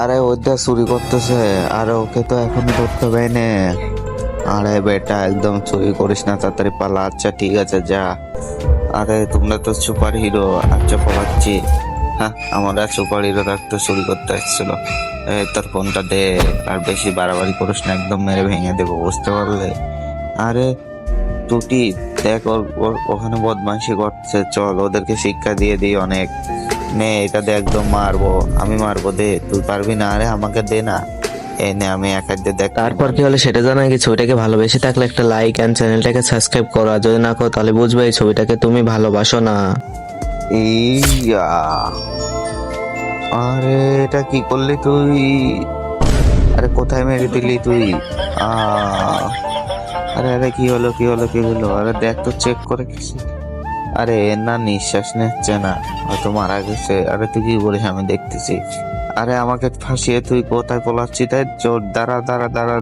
আরে ওইটা চুরি করতেছে, আরে ওকে তো এখন ধরতে হবে না আরে বেটা, একদম চুরি করিস না, তাড়াতাড়ি পালা। আচ্ছা ঠিক আছে, যা। আরে, তোমরা তো সুপার হিরো আচ্ছা পালাচ্ছি। হ্যাঁ আমরা সুপার হিরো তো চুরি করতে আসছিল। তোর ফোনটা দে, আর বেশি বাড়াবাড়ি করিস না, একদম মেরে ভেঙে দেবো, বুঝতে পারলে? আরে, টুটি, দেখ ওর, ওখানে বদমাইশি করছে, চল, ওদেরকে শিক্ষা দিয়ে দিই অনেক। নে এটা দে একদম মারবো। আমি মারবো দে। তুই পারবি না আরে আমাকে দে না। এই নে আমি এক হাত দিয়ে দেখ। তারপর কি হলো সেটা জানা কি ছবিটাকে ভালোবেসে থাকলে একটা লাইক অ্যান্ড চ্যানেলটাকে সাবস্ক্রাইব করো। আর যদি না করো তাহলে বুঝবে এই ছবিটাকে তুমি ভালোবাসো না। ইয়া। আরে এটা কি করলি তুই? আরে কোথায় মেরে দিলি তুই? আরে আরে কি হলো কি হলো কি হলো? আরে দেখ তো চেক করে কিছু আরে, না, নিঃশ্বাস নিচ্ছে না। হয়তো মারা গেছে। আরে, তুই কি বলিস? আমি দেখতেছি। আরে, আমাকে ফাঁসিয়ে তুই কোথায় পলাচ্ছি তাই জোর, দাঁড়া দাঁড়া দাঁড়া।